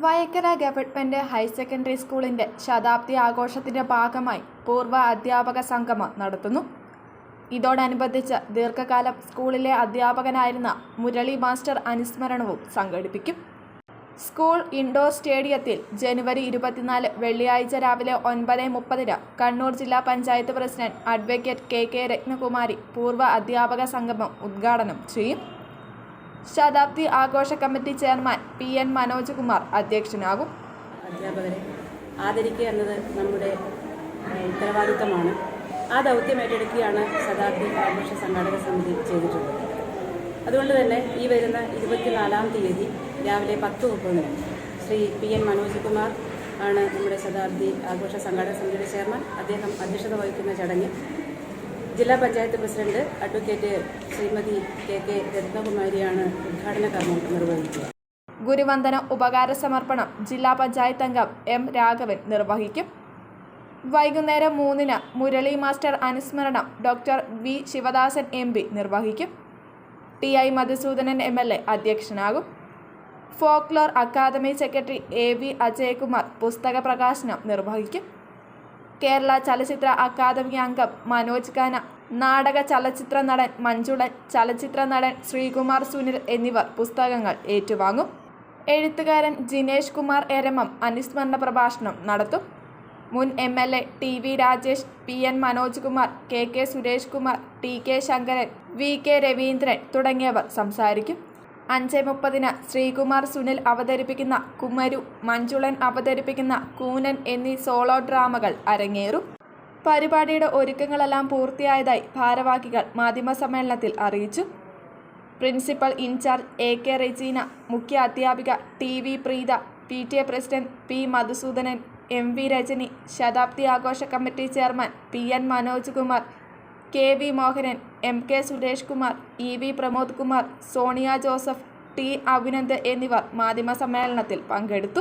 Vayakkara government higher secondary സ്കൂളിന്റെ ശതാബ്ദി ആഘോഷത്തിന്റെ ഭാഗമായി പൂർവ അധ്യാപക സംഗമം നടത്തുന്നു. ഇതോടനുബന്ധിച്ച് ദീർഘകാലം സ്കൂളിലെ അധ്യാപകനായിരുന്ന മുരളി മാസ്റ്റർ അനുസ്മരണവും സംഘടിപ്പിക്കും. സ്കൂൾ ഇൻഡോർ സ്റ്റേഡിയത്തിൽ ജനുവരി ഇരുപത്തിനാല് വെള്ളിയാഴ്ച രാവിലെ ഒൻപത് മുപ്പതിന് കണ്ണൂർ ജില്ലാ panchayat president advocate K K Ratnakumari പൂർവ അധ്യാപക സംഗമം ഉദ്ഘാടനം ചെയ്യും. ശതാബ്ദി ആഘോഷ committee chairman P N Manoj Kumar അധ്യക്ഷനാകും. അധ്യാപകരെ ആദരിക്കുക എന്നത് നമ്മുടെ ഉത്തരവാദിത്തമാണ്. ആ ദൗത്യം ഏറ്റെടുക്കുകയാണ് ശതാബ്ദി ആഘോഷ സംഘാടക സമിതി ചെയ്തിട്ടുള്ളത്. അതുകൊണ്ട് തന്നെ ഈ വരുന്ന ഇരുപത്തിനാലാം തീയതി രാവിലെ പത്ത് മുപ്പതിന് ശ്രീ പി എൻ മനോജ് കുമാർ ആണ് നമ്മുടെ ശതാബ്ദി ആഘോഷ സംഘാടക സമിതിയുടെ ചെയർമാൻ. അദ്ദേഹം അധ്യക്ഷത വഹിക്കുന്ന ചടങ്ങിൽ ജില്ലാ panchayat president advocate Shrimati K K രത്നകുമാരിയാണ് ഉദ്ഘാടന കർമ്മം നിർവഹിക്കുക. ഗുരുവന്ദന ഉപകാര സമർപ്പണം ജില്ലാ പഞ്ചായത്ത് അംഗം എം രാഘവൻ നിർവഹിക്കും. വൈകുന്നേരം മൂന്നിന് മുരളി മാസ്റ്റർ അനുസ്മരണം doctor V Sivadasan M P നിർവഹിക്കും. T I Madhusoodanan M L A അധ്യക്ഷനാകും. Folklore academy secretary A V Ajayakumar പുസ്തക പ്രകാശനം നിർവഹിക്കും. കേരള ചലച്ചിത്ര അക്കാദമി അംഗം മനോജ് ഖാന നാടക ചലച്ചിത്ര നടൻ മഞ്ജുളൻ ചലച്ചിത്ര നടൻ ശ്രീകുമാർ സുനിൽ എന്നിവർ പുസ്തകങ്ങൾ ഏറ്റുവാങ്ങും. എഴുത്തുകാരൻ ജിനേഷ് കുമാർ എരമം അനുസ്മരണ പ്രഭാഷണം നടത്തും. മുൻ M L A T V Rajesh P N Manoj Kumar K K Suresh Kumar T K Sankaran V K Raveendran തുടങ്ങിയവർ സംസാരിക്കും. അഞ്ച് മുപ്പതിന് ശ്രീകുമാർ സുനിൽ അവതരിപ്പിക്കുന്ന കുമരു മഞ്ജുളൻ അവതരിപ്പിക്കുന്ന കൂനൻ എന്നീ സോളോ ഡ്രാമകൾ അരങ്ങേറും. പരിപാടിയുടെ ഒരുക്കങ്ങളെല്ലാം പൂർത്തിയായതായി ഭാരവാഹികൾ മാധ്യമസമ്മേളനത്തിൽ അറിയിച്ചു. Principal incharge A K Rejeena മുഖ്യ അധ്യാപിക T V Preetha P T A president P Madhusoodanan M V Rajani ശതാബ്ദി ആഘോഷ committee chairman P N Manoj Kumar K V Mohanan M K Suresh Kumar E V Pramod Kumar Sonia Joseph T Abhinand എന്നിവർ മാധ്യമ സമ്മേളനത്തിൽ പങ്കെടുത്തു.